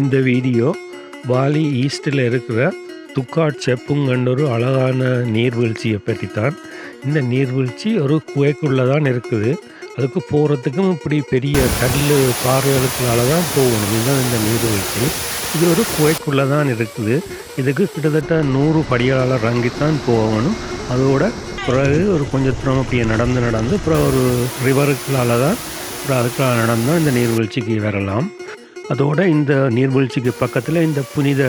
இந்த video poly ஈஸ்டில் இருக்கிற துக்காட் செப்புங்கன்ற ஒரு அழகான நீர்வீழ்ச்சியை பற்றி தான் இந்த நீர்வீழ்ச்சி ஒரு குகைக்குள்ளே தான் இருக்குது. அதுக்கு போகிறதுக்கும் இப்படி பெரிய கல் பார்வைகளுக்குனால தான் போகணும். இதுதான் இந்த நீர்வீழ்ச்சி. இது ஒரு குகைக்குள்ளே தான் இருக்குது. இதுக்கு கிட்டத்தட்ட நூறு படிகளால் இறங்கித்தான் போகணும். அதோட பிறகு ஒரு கொஞ்சம் தூரம் அப்படியே நடந்து நடந்து அப்புறம் ஒரு ரிவருக்குள்ளால தான் அப்புறம் அதுக்குள்ள நடந்தால் இந்த நீர்வீழ்ச்சிக்கு வரலாம். அதோட இந்த நீர்வீழ்ச்சிக்கு பக்கத்தில் இந்த புனித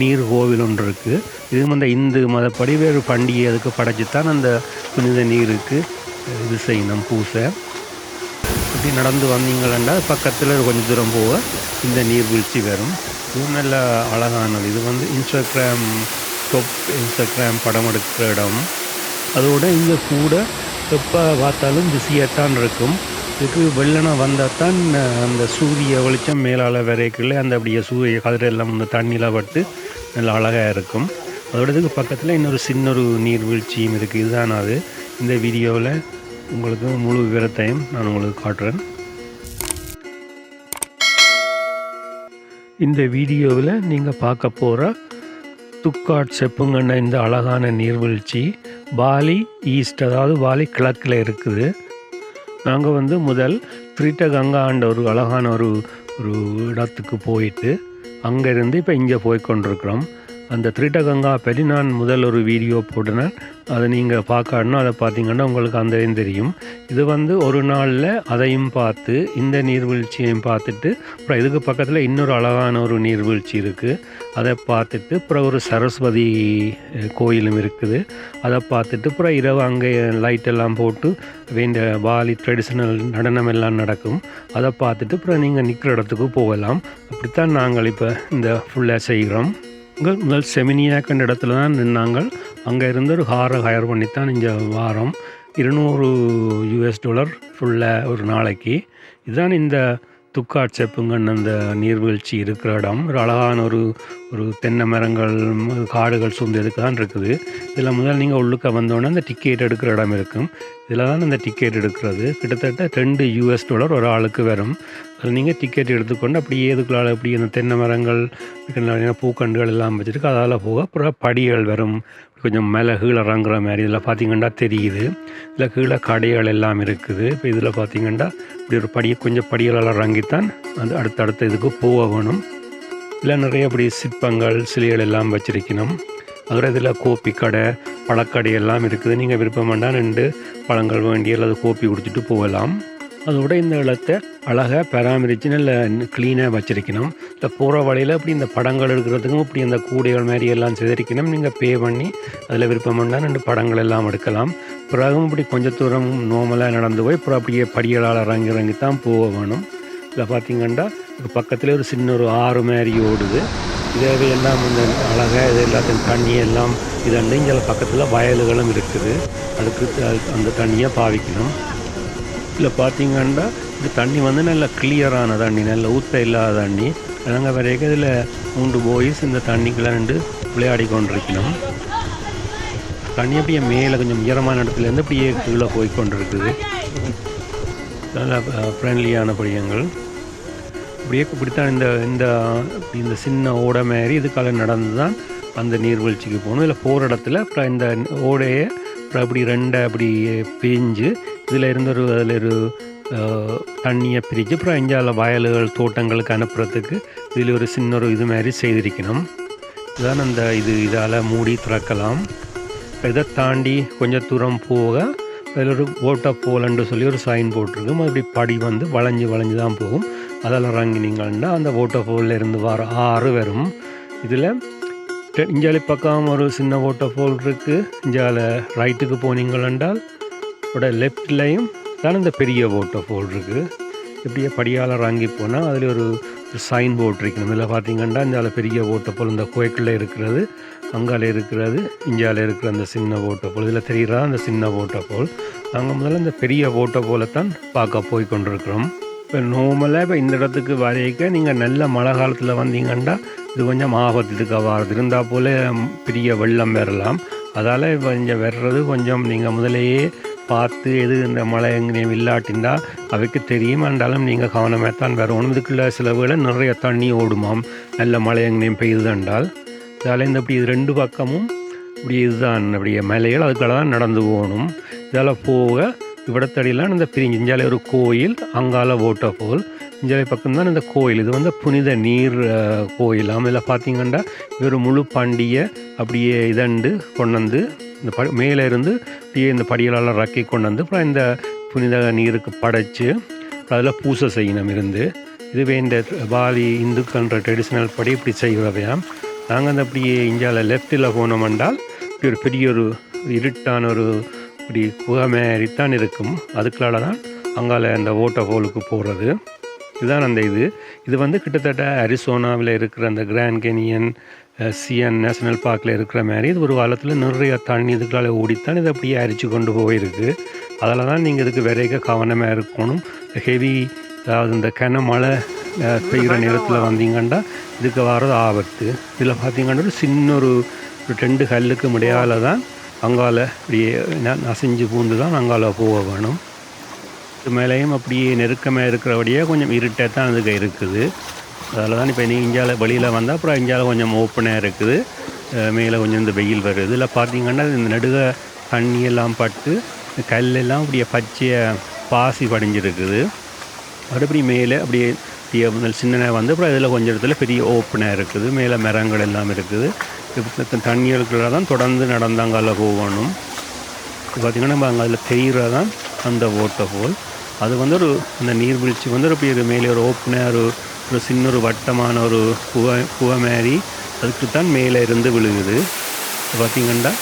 நீர் கோவில் ஒன்று இருக்குது இது அந்த இந்து மதப்படி வேறு பண்டிகை அதுக்கு படைச்சி தான் அந்த புனித நீருக்கு இது செய்யணும் பூசை. இப்படி நடந்து வந்தீங்களா பக்கத்தில் கொஞ்சம் தூரம் போக இந்த நீர்வீழ்ச்சி வரும். இது நல்ல அழகானது இது வந்து இன்ஸ்டாகிராம் டொப் இன்ஸ்டாகிராம் படம் எடுக்கிற இடம். அதோட இங்கே கூட எப்போ பார்த்தாலும் பிஸியாக தான் இருக்கும். இதுக்கு வெள்ளனம் வந்தால் தான் அந்த சூரிய வெளிச்சம் மேலால் விரைக்கல அந்த அப்படியே சூரிய கதிரெல்லாம் இந்த தண்ணியில் பட்டு நல்லா அழகாக இருக்கும். அதோடதுக்கு பக்கத்தில் இன்னொரு சின்ன ஒரு நீர்வீழ்ச்சியும் இருக்குது இதுதான் அது. இந்த வீடியோவில் உங்களுக்கு முழு விவரத்தையும் நான் உங்களுக்கு காட்டுறேன். இந்த வீடியோவில் நீங்கள் பார்க்க போகிற துக்காட் செப்புங்கண்ண இந்த அழகான நீர்வீழ்ச்சி. பாலி ஈஸ்ட் அதாவது பாலி கிழக்கில் இருக்குது. நாங்கள் வந்து முதல் ஸ்ரீட்ட கங்கா ஆண்ட ஒரு அழகான ஒரு ஒரு இடத்துக்கு போயிட்டு அங்கேருந்து இப்போ இங்கே போய் கொண்டிருக்கிறோம். அந்த திரிட்ட கங்கா பற்றி நான் முதல் ஒரு வீடியோ போட்டினேன் அதை நீங்கள் பார்க்கணும் அதை பார்த்தீங்கன்னா உங்களுக்கு அந்த இதையும் தெரியும். இது வந்து ஒரு நாளில் அதையும் பார்த்து இந்த நீர்வீழ்ச்சியையும் பார்த்துட்டு அப்புறம் இதுக்கு பக்கத்தில் இன்னொரு அழகான ஒரு நீர்வீழ்ச்சி இருக்குது அதை பார்த்துட்டு அப்புறம் ஒரு சரஸ்வதி கோயிலும் இருக்குது. அதை பார்த்துட்டு அப்புறம் இரவு அங்கே லைட்டெல்லாம் போட்டு வேண்ட பாலி ட்ரெடிஷ்னல் நடனம் எல்லாம் நடக்கும். அதை பார்த்துட்டு அப்புறம் நீங்கள் நிற்கிற இடத்துக்கு போகலாம். அப்படித்தான் நாங்கள் இப்போ இந்த ஃபுல்லாக செய்கிறோம் முதல் முதல் இடத்துல தான் நின்னாங்கள். அங்கே இருந்து ஒரு காரை ஹயர் பண்ணி தான் இங்கே வாரம். இருநூறு யூஎஸ் டாலர் ஃபுல்லாக ஒரு நாளைக்கு. இதுதான் இந்த துக்காட் செப்புங்கன்னு அந்த நீர்வீழ்ச்சி இருக்கிற இடம். ஒரு அழகான ஒரு ஒரு தென்னை மரங்கள் காடுகள் சூழ்ந்ததுக்கு தான் இருக்குது. இதில் முதல் நீங்கள் உள்ளுக்க வந்தோடனே அந்த டிக்கெட் எடுக்கிற இடம் இருக்கும். இதில் தான் அந்த டிக்கெட் எடுக்கிறது. கிட்டத்தட்ட ரெண்டு யூஎஸ் டாலர் ஒரு ஆளுக்கு வரும். அதில் நீங்கள் டிக்கெட் எடுத்துக்கொண்டு அப்படியே இதுக்குள்ளால அப்படி அந்த தென்னை மரங்கள் நிறைய பூக்கண்டுகள் எல்லாம் வச்சுருக்கு. அதால் போக அப்புறம் படிகள் வரும். கொஞ்சம் மேலே கீழே இறங்குற மாதிரி இதில் பார்த்தீங்கன்னா தெரியுது. இதில் கீழே கடைகள் எல்லாம் இருக்குது. இப்போ இதில் பார்த்தீங்கன்னா இப்படி ஒரு படியை கொஞ்சம் படிகளெல்லாம் இறங்கித்தான் அது அடுத்தடுத்த இதுக்கு போக வேணும். இதில் நிறைய இப்படி சிற்பங்கள் சிலைகள் எல்லாம் வச்சிருக்கணும். அதோட இதில் கோப்பி கடை பழக்கடை எல்லாம் இருக்குது. நீங்கள் விருப்பம் வேண்டாம் ரெண்டு பழங்கள் வேண்டி அல்லது கோப்பி குடிச்சிட்டு போகலாம். அதோட இந்த இடத்த அழகாக பராமரித்து நல்ல க்ளீனாக வச்சிருக்கணும். இந்த போகிற வழியில் இப்படி இந்த படங்கள் எடுக்கிறதுக்கும் இப்படி இந்த கூடைகள் மாதிரி எல்லாம் சிதறிக்கணும். நீங்கள் பே பண்ணி அதில் விருப்பம் பண்ணால் ரெண்டு படங்கள் எல்லாம் எடுக்கலாம். பிறகும் இப்படி கொஞ்சம் தூரம் நோமலாக நடந்து போய் அப்புறம் அப்படியே படிகளால் இறங்கி இறங்கி தான் போக வேணும். இதில் பார்த்தீங்கன்னா பக்கத்தில் ஒரு சின்ன ஒரு ஆறு மாதிரி ஓடுது. இதே எல்லாம் இந்த அழகாக இது எல்லாத்தையும் தண்ணி எல்லாம் இதண்டு இங்கே பக்கத்தில் வயல்களும் இருக்குது. அதுக்கு அந்த தண்ணியை பாவிக்கணும். இதில் பார்த்தீங்கன்னா இந்த தண்ணி வந்து நல்ல கிளியரான தண்ணி நல்ல ஊற்ற இல்லாத தண்ணி. நாங்கள் வரைக்கும் இதில் மூன்று பாய்ஸ் இந்த தண்ணிக்குள்ள நின்று விளையாடி கொண்டிருக்கணும் தண்ணி அப்படியே மேலே கொஞ்சம் உயரமான இடத்துலேருந்து அப்படியே கீழே போய் கொண்டிருக்குது. நல்ல ஃப்ரெண்ட்லியான படியங்கள் இப்படியே இப்படித்தான் இந்த இந்த இந்த சின்ன ஓடை மாதிரி இதுக்காக நடந்து தான் அந்த நீர்வீழ்ச்சிக்கு போகணும். இதில் போகிற இடத்துல அப்புறம் இந்த ஓடையை அப்புறம் அப்படி ரெண்டை அப்படி பிரிஞ்சு இதில் இருந்து ஒரு அதில் ஒரு தண்ணியை பிரித்து அப்புறம் இந்தியாவில் வயல்கள் தோட்டங்களுக்கு அனுப்புறதுக்கு இதில் ஒரு சின்ன ஒரு இது மாதிரி செய்திருக்கணும் இதான் அந்த இது இதால் மூடி திறக்கலாம் இதை தாண்டி கொஞ்சம் தூரம் போக அதில் ஒரு ஓட்ட போலன்னு சொல்லி ஒரு சைன் போட்டிருக்கும் அப்படி படி வந்து வளைஞ்சு வளைஞ்சு தான் போகும் அதில் இறங்கினீங்கன்னா அந்த ஓட்ட போலில் இருந்து வர ஆறு வரும் இதில் இஞ்சாலி பக்கம் ஒரு சின்ன ஓட்ட போல் இருக்குது இஞ்சால ரைட்டுக்கு போனீங்கள் என்றால் லெஃப்ட்லேயும் தான் இந்த பெரிய ஓட்ட போல் இருக்குது இப்படியே படியாளர் இறங்கி போனால் அதில் ஒரு சைன் போர்ட் இருக்கணும். இதில் பார்த்தீங்கன்னா இந்த பெரிய ஓட்டப்போல் இந்த கோயக்கில் இருக்கிறது அங்கால இருக்கிறது இந்தியாவில் இருக்கிற அந்த சின்ன ஓட்டப்போல் இதில் தெரிகிறதா அந்த சின்ன ஓட்டப்போல் நாங்கள் முதல்ல இந்த பெரிய ஓட்டப்போலை தான் பார்க்க போய் கொண்டிருக்கிறோம். இப்போ நோமலாக இப்போ இந்த இடத்துக்கு வரைக்க நீங்கள் நல்ல மழை காலத்தில் வந்தீங்கன்னா இது கொஞ்சம் ஆபத்துக்கு வாரது. இருந்தால் போல் பெரிய வெள்ளம் வரலாம். அதால் இப்போ வர்றது கொஞ்சம் நீங்கள் முதலையே பார்த்து எது இந்த மழை எங்கேயும் இல்லாட்டின்னா அவைக்கு தெரியும் என்றாலும் நீங்கள் கவனமாக தான் வரணும். இதுக்குள்ள சில வேளை நிறைய தண்ணி ஓடுமாம். நல்ல மழை எங்கேயும் பெய்யுதுன்றால் இதால் இந்த இப்படி இது ரெண்டு பக்கமும் இப்படி இதுதான். அப்படியே மலைகள் அதுக்குள்ள தான் நடந்து போகணும். இதால் போக இவ்விடத்தடியெல்லாம் இந்த பிரிஞ்சு இஞ்சாலே ஒரு கோயில் அங்கால ஓட்ட போல். இஞ்சாலை பக்கம்தான் இந்த கோயில். இது வந்து புனித நீர் கோயில். அதில் இதில் பார்த்தீங்கன்னா இவர் முழு பாண்டியை அப்படியே இதண்டு கொண்டு வந்து இந்த ப மேலே இருந்து அப்படியே இந்த படிகளெல்லாம் ரக்கி கொண்டு வந்து அப்புறம் இந்த புனித நீருக்கு படைச்சு அதில் பூசை செய்யணும் இருந்து. இதுவே இந்த பாலி இந்துக்கன்ற ட்ரெடிஷ்னல் படி இப்படி செய்கிறவையாம் நாங்கள் அந்த அப்படியே இந்தியாவில் லெஃப்ட்டில் போனோம் என்றால் இப்படி ஒரு பெரிய ஒரு இருட்டான ஒரு இப்படி குகை மாதிரி தான் இருக்கும். அதுக்குள்ளால தான் அங்கால அந்த ஓட்ட ஹோலுக்கு போகிறது இதுதான் அந்த இது. இது வந்து கிட்டத்தட்ட அரிசோனாவில் இருக்கிற அந்த கிராண்ட் கெனியன் சிஎன் நேஷனல் பார்க்கில் இருக்கிற மாதிரி இது ஒரு காலத்தில் நிறைய தண்ணி இதுக்குள்ளால ஓடித்தான் இதை அப்படியே அரிச்சு கொண்டு போயிருக்கு. அதில் தான் நீங்கள் இதுக்கு விரைக்க கவனமாக இருக்கணும். ஹெவி அதாவது இந்த கனமழை அஹ், பெய்கிற நேரத்தில் வந்தீங்கன்னா இதுக்கு வர்றது ஆபத்து. இதில் பார்த்தீங்கன்னா ஒரு சின்ன ஒரு ரெண்டு கல்லுக்கு முடியால தான் அங்கால இப்படியே ந- நசிஞ்சு பூந்து தான் அங்கால போக வேணும் இது மேலேயும் அப்படியே நெருக்கமாக இருக்கிறபடியே கொஞ்சம் இருட்டாக தான் அதுக்கு இருக்குது. அதில் தான் இப்போ நீ இந்தியாவில் வெளியில் வந்தால் அப்புறம் இந்தியாவில் கொஞ்சம் ஓப்பனாக இருக்குது. மேலே கொஞ்சம் இந்த வெயில் வருது. இல்லை பார்த்தீங்கன்னா இந்த நடுக தண்ணியெல்லாம் பட்டு இந்த கல்லெல்லாம் அப்படியே பச்சையை பாசி படிஞ்சிருக்குது. மறுபடி மேலே அப்படியே சின்ன வந்து அப்புறம் இதில் கொஞ்சம் இடத்துல பெரிய ஓப்பனாக இருக்குது. மேலே மரங்கள் எல்லாம் இருக்குது. இப்போ தண்ணி தான் தொடர்ந்து நடந்தாங்கால போகணும். இப்போ பார்த்திங்கன்னா நம்ம அங்கே அதில் தெரிகிறது அந்த ஓட்டை போல் அது வந்து ஒரு அந்த நீர்வீழ்ச்சி வந்து ஒரு அப்படி ஒரு மேலே ஒரு ஓப்பனாக ஒரு ஒரு சின்ன ஒரு வட்டமான ஒரு குவை குவை மாதிரி அதுக்கு தான் மேலே இருந்து விழுகுது. பார்த்திங்கன்னா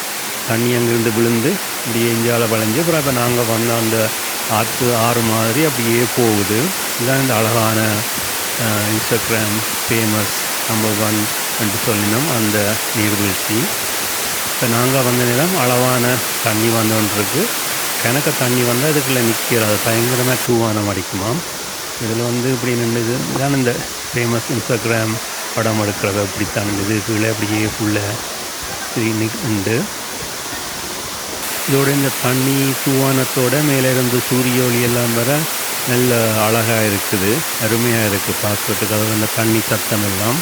தண்ணி அங்கேருந்து விழுந்து இப்படியே எஞ்சால வளைஞ்சு அப்புறம் இப்போ நாங்கள் வந்த அந்த ஆற்று ஆறு மாதிரி அப்படியே போகுது. இதுதான் இந்த அழகான இன்ஸ்டாகிராம் ஃபேமஸ் நம்பர் ஒன் என்று சொல்லினோம் அந்த நீர்வீழ்ச்சி. இப்போ நாங்கள் வந்த நேரம் அளவான தண்ணி வந்தோன்றிருக்கு கிணக்க தண்ணி வந்தால் இதுக்குள்ளே நிற்கிறது பயங்கரமாக தூவானம் அடிக்குமாம் இதில் வந்து இப்படி நின்றுது இதான் இந்த ஃபேமஸ் இன்ஸ்டாகிராம் படம் எடுக்கிறது அப்படித்தான் இது கீழே அப்படியே ஃபுல்லாக உண்டு. இதோட இந்த தண்ணி தூவானத்தோட மேலே இருந்து சூரிய ஒளி எல்லாம் வர நல்ல அழகாக இருக்குது. அருமையாக இருக்குது பார்க்குறதுக்கு அதாவது இந்த தண்ணி சத்தம் எல்லாம்.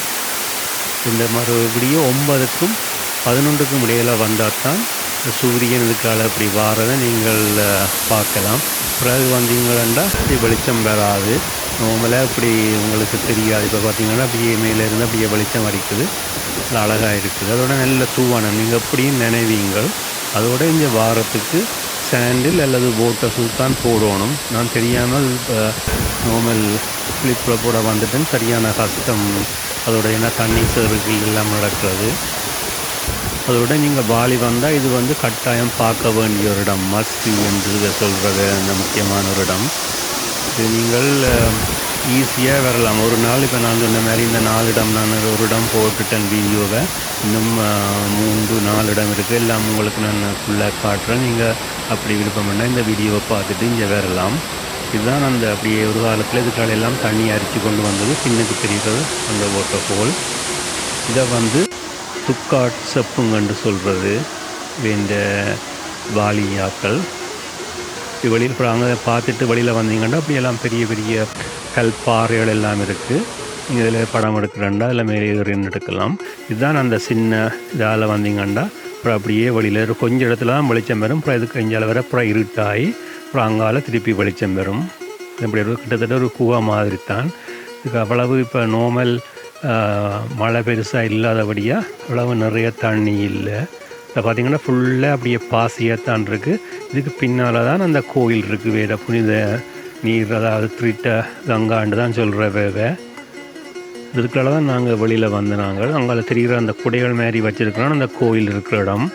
இந்த மறுபடியும் ஒன்பதுக்கும் பதினொன்றுக்கும் இடையில் வந்தால் தான் சூரியன் இதுக்கால அப்படி வாரதை நீங்கள் பார்க்கலாம். பிறகு வந்தீங்களா இப்படி வெளிச்சம் வராது. நார்மலாக இப்படி உங்களுக்கு தெரியாது. இப்போ பார்த்தீங்கன்னா அப்படியே மேலே இருந்து அப்படியே வெளிச்சம் அடிக்குது. அழகாக இருக்குது. அதோட நல்ல தூவானம் நீங்கள் எப்படியும் நினைவீங்கள். அதோட இந்த வாரத்துக்கு சாண்டில் அல்லது போட்டை சுல்தான் போடணும். நான் தெரியாமல் நார்மல் ஃப்ளிப்பில் போட வந்துட்டேன். சரியான கஷ்டம். அதோட என்ன தண்ணி செருக்கள் எல்லாம் நடக்கிறது. அதோட நீங்கள் பாலி வந்தால் இது வந்து கட்டாயம் பார்க்க வேண்டிய ஒரு இடம் மஸ்தி என்று சொல்கிறது அந்த முக்கியமான ஒரு இடம் இது நீங்கள் ஈஸியாக வரலாம். ஒரு நாள் இப்போ நான் சொன்ன மாதிரி இந்த நாலு இடம் நான் ஒரு இடம் போட்டுட்டேன் வீடியோவை. இன்னும் மூன்று நாலு இடம் இருக்குது எல்லாம் உங்களுக்கு நான் ஃபுல்லாக காட்டுறேன். நீங்கள் அப்படி விருப்பம்னா இந்த வீடியோவை பார்த்துட்டு இங்கே வரலாம். இதுதான் அந்த அப்படியே ஒரு காலத்தில் இதுக்கால எல்லாம் தண்ணி அரிச்சு கொண்டு வந்தது. பின்னுக்கு தெரிகிறது அந்த ஓட்டர் போல் இதை வந்து துக்காட் செப்புங்கன்று சொல்கிறது இந்த வாலியாக்கள். இப்படி வெளியில் இப்போ அங்கே பார்த்துட்டு வெளியில் வந்தீங்கன்னா அப்படியெல்லாம் பெரிய பெரிய கல் பாறைகள் எல்லாம் இருக்குது நீங்கள் இதில் படம் எடுக்கிறேன்டா அதில் மேலே ஏறின்னு எடுக்கலாம். இதுதான் அந்த சின்ன இதால் வந்தீங்கன்னா அப்புறம் அப்படியே வெளியில் கொஞ்சம் இடத்துல தான் வெளிச்சம் வரும் அப்புறம் இதுக்கு இஞ்சால வர அப்புறம் இருட்டாகி அப்புறம் அங்கால திருப்பி வெளிச்சம் வரும் இப்படி ஒரு கிட்டத்தட்ட ஒரு குவா மாதிரி தான் இதுக்கு அவ்வளவு இப்போ நோமல் மழை பெருசாக இல்லாதபடியாக அவ்வளவு நிறைய தண்ணி இல்லை. இப்போ பார்த்தீங்கன்னா ஃபுல்லாக அப்படியே பாசியாக தான் இருக்குது இதுக்கு பின்னால் தான் அந்த கோயில் இருக்குது வேற புனித நீர் அதாவது திருட்ட கங்காண்டு தான் சொல்கிற வேவை. இதுக்குள்ள தான் நாங்கள் வெளியில் வந்து நாங்கள் அங்கே தெரிகிற அந்த குடைகள் மாதிரி வச்சுருக்கிறோம். அந்த கோயில் இருக்கிற இடம்.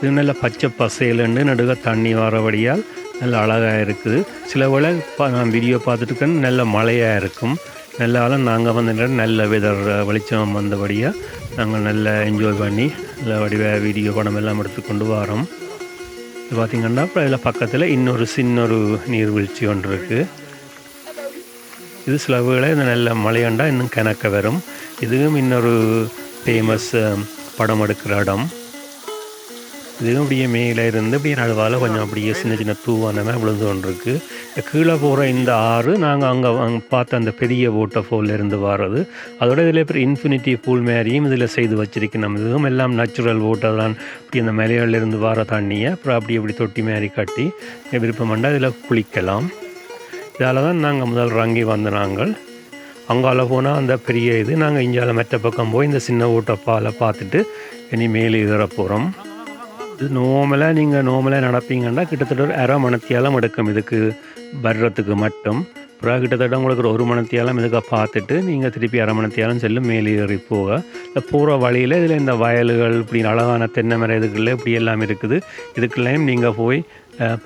இது நல்ல பச்சை பசையிலண்டு நடுக தண்ணி வரபடியால் நல்ல அழகாக இருக்குது. சில வேளை பா நான் வீடியோ பார்த்துட்டு நல்ல மழையாக இருக்கும். நல்லாலும் நாங்கள் வந்து நல்ல வெதர் வெளிச்சம் வந்தபடியாக நாங்கள் நல்லா என்ஜாய் பண்ணி நல்ல வடிவ வீடியோ படம் எல்லாம் எடுத்துக்கொண்டு வரோம். இது பார்த்திங்கன்னா அப்புறம் இதில் பக்கத்தில் இன்னொரு சின்ன ஒரு நீர்வீழ்ச்சி ஒன்று இருக்குது இது சில வேளை இந்த நல்ல மலையண்டா இன்னும் கணக்க வரும். இதுவும் இன்னொரு ஃபேமஸ் படம் எடுக்கிற இடம். இதுவும் அப்படியே மேலே இருந்து அப்படியே நடுவால் கொஞ்சம் அப்படியே சின்ன சின்ன தூவான விழுந்து கொண்டிருக்கு. கீழே போகிற இந்த ஆறு நாங்கள் அங்கே அங்கே பார்த்த அந்த பெரிய ஓட்ட ஃபோல்லேருந்து வர்றது. அதோட இதில் இப்போ இன்ஃபினிட்டி பூல் மாதிரியும் இதில் செய்து வச்சுருக்கணும். இதுவும் எல்லாம் நேச்சுரல் வாட்டர் தான். இப்படி அந்த மலையிலேருந்து வர தண்ணியை அப்புறம் அப்படி இப்படி தொட்டி மாதிரி கட்டி விருப்பம்ண்டா இதில் குளிக்கலாம். இதால் தான் நாங்கள் முதல் ரங்கி வந்த நாங்கள். அங்கால போனால் அந்த பெரிய இது நாங்கள் இஞ்சால மற்ற பக்கம் போய் இந்த சின்ன ஊட்டப்பாலை பார்த்துட்டு இனி மேலே ஏற போகிறோம் நோமலாக நீங்கள் நோமலாக நடப்பீங்கன்னா கிட்டத்தட்ட ஒரு அரை மணத்தியாலம் எடுக்கும். இதுக்கு வர்றதுக்கு மட்டும். அப்புறம் கிட்டத்தட்ட உங்களுக்கு ஒரு ஒரு மணத்தியாலம் இதுக்கு பார்த்துட்டு நீங்கள் திருப்பி அரை மணத்தியாலம் செல்லும் மேலே ஏறி போக. இல்லை போகிற வழியில் இதில் இந்த வயல்கள் இப்படி அழகான தென்னை மரம் இதுக்குள்ளே இப்படி எல்லாம் இருக்குது. இதுக்குள்ளேயும் நீங்கள் போய்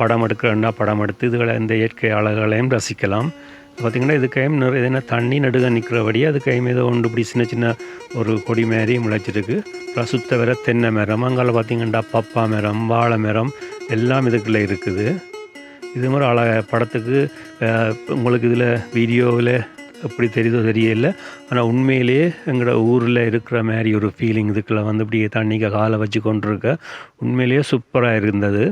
படம் எடுக்கிறன்னா படம் எடுத்து இதுகளை இந்த இயற்கை அழகுகளையும் ரசிக்கலாம். பார்த்திங்கன்னா இதுக்கையும் நிறைய என்ன தண்ணி நடுக நிற்கிறபடியே அதுக்கையும் ஏதோ ஒன்று இப்படி சின்ன சின்ன ஒரு கொடி மாதிரி முளைச்சிருக்கு. அப்புறம் சுத்த வர தென்னை மரம் அங்கால பார்த்திங்கன்னா பப்பா மரம் வாழை மரம் எல்லாம் இதுக்குள்ளே இருக்குது. இது மாதிரி அழக படத்துக்கு உங்களுக்கு இதில் வீடியோவில் எப்படி தெரியுதோ தெரியல. ஆனால் உண்மையிலேயே எங்களோட ஊரில் இருக்கிற மாதிரி ஒரு ஃபீலிங் இதுக்குள்ளே வந்து இப்படியே தண்ணிக்கு காலை வச்சு கொண்டிருக்க. உண்மையிலேயே சூப்பராக இருந்தது.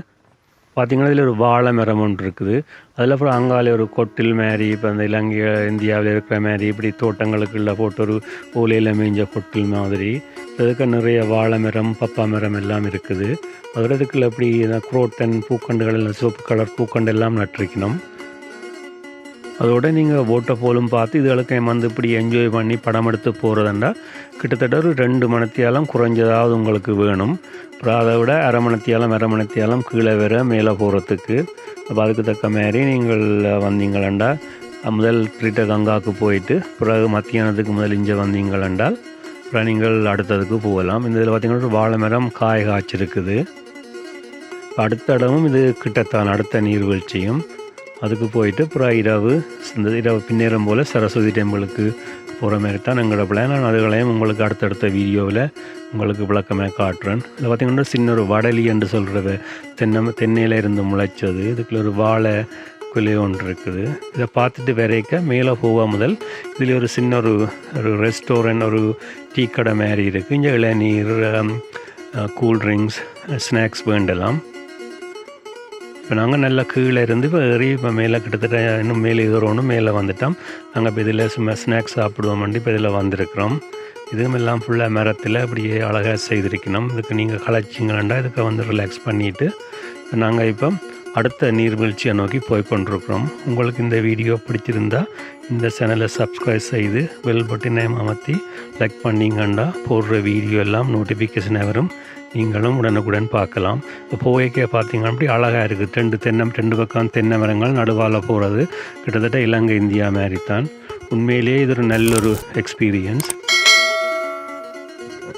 பார்த்தீங்கன்னா இதில் ஒரு வாழை மரம் ஒன்று இருக்குது. அதில் அப்புறம் அங்காலே ஒரு கொட்டில் மாரி இப்போ அந்த இலங்கை இந்தியாவில் இருக்கிற மாதிரி இப்படி தோட்டங்களுக்குள்ள போட்டு ஒரு ஓலையில் மேய்ஞ்ச கொட்டில் மாதிரி. அதுக்கு நிறைய வாழை மரம் பப்பா மரம் எல்லாம் இருக்குது. அதோட இதுக்குள்ள இப்படி குரோட்டன் பூக்கண்டுகள் எல்லாம் சிவப்பு கலர் பூக்கண்டு எல்லாம் நட்டிருக்கணும். அதோட நீங்கள் ஓட்ட போலும் பார்த்து இதுகளுக்கு வந்து இப்படி என்ஜாய் பண்ணி படம் எடுத்து போகிறதுண்டா கிட்டத்தட்ட ஒரு ரெண்டு மணத்தியாலம் குறைஞ்சதாவது உங்களுக்கு வேணும். அப்புறம் அதை விட அரை மணத்தியாலம் அரை மணத்தியாலம் கீழே வேற மேலே போகிறதுக்கு அப்போ அதுக்கு தக்க மாதிரி நீங்கள் வந்தீங்களண்டா முதல் கிட்ட கங்காவுக்கு போயிட்டு பிறகு மத்தியானத்துக்கு முதல் இங்கே வந்தீங்களென்றால் அப்புறம் நீங்கள் அடுத்ததுக்கு போகலாம். இந்த இதில் பார்த்தீங்கன்னா ஒரு வாழை மரம் காய காய்ச்சிருக்குது. அடுத்த இடமும் இது கிட்டத்தான் அடுத்த நீர்வீழ்ச்சியும். அதுக்கு போயிட்டு அப்புறம் இரவு இந்த இரவு பின்னேறம் போல் சரஸ்வதி டெம்பிளுக்கு போகிற மாதிரி தான் எங்களோட பிளான் நான் அதுகளையும் உங்களுக்கு அடுத்தடுத்த வீடியோவில் உங்களுக்கு விளக்கமாக காட்டுறேன். இதில் பார்த்தீங்கன்னா சின்ன ஒரு வடலி என்று சொல்கிறது தென்னை தென்னையில் இருந்து முளைச்சது. இதுக்குள்ள ஒரு வாழை குலை ஒன்று இருக்குது. இதை பார்த்துட்டு வரைக்க மேலே போவா முதல் இதில் ஒரு சின்ன ஒரு ஒரு ரெஸ்டாரண்ட் ஒரு டீ கடை மாதிரி இருக்குது இங்கே இளநீர் கூல் ட்ரிங்க்ஸ் ஸ்நாக்ஸ் வேண்டலாம். இப்போ நாங்கள் நல்லா கீழே இருந்து இப்போ ஏறி இப்போ மேலே கிட்டத்தட்ட இன்னும் மேலே ஏறணும் மேலே வந்துட்டோம். நாங்கள் இப்போ இதில் சும்மா ஸ்நாக்ஸ் சாப்பிடுவோம் இப்போ இதில் வந்திருக்கிறோம். இதுவும் எல்லாம் ஃபுல்லாக மரத்தில் அப்படியே அழகாக செய்திருக்கணும். இதுக்கு நீங்கள் களைச்சிங்களா இதுக்கு வந்து ரிலாக்ஸ் பண்ணிவிட்டு நாங்கள் இப்போ அடுத்த நீர்வீழ்ச்சியை நோக்கி போய் கொண்டிருக்கிறோம். உங்களுக்கு இந்த வீடியோ பிடிச்சிருந்தா இந்த சேனலை சப்ஸ்கிரைப் செய்து பெல் பட்டினை அமர்த்தி லைக் பண்ணிங்கண்டா போடுற வீடியோ எல்லாம் நோட்டிஃபிகேஷன் வரும். நீங்களும் உடனுக்குடன் பார்க்கலாம். இப்போ போகைக்கே பார்த்தீங்கன்னா அப்படி அழகாக இருக்குது ரெண்டு தென்னை ரெண்டு பக்கம் தென்னை மரங்கள் நடுவால் போகிறது கிட்டத்தட்ட இலங்கை இந்தியா மாதிரி தான் உண்மையிலேயே இது ஒரு நல்ல ஒரு எக்ஸ்பீரியன்ஸ்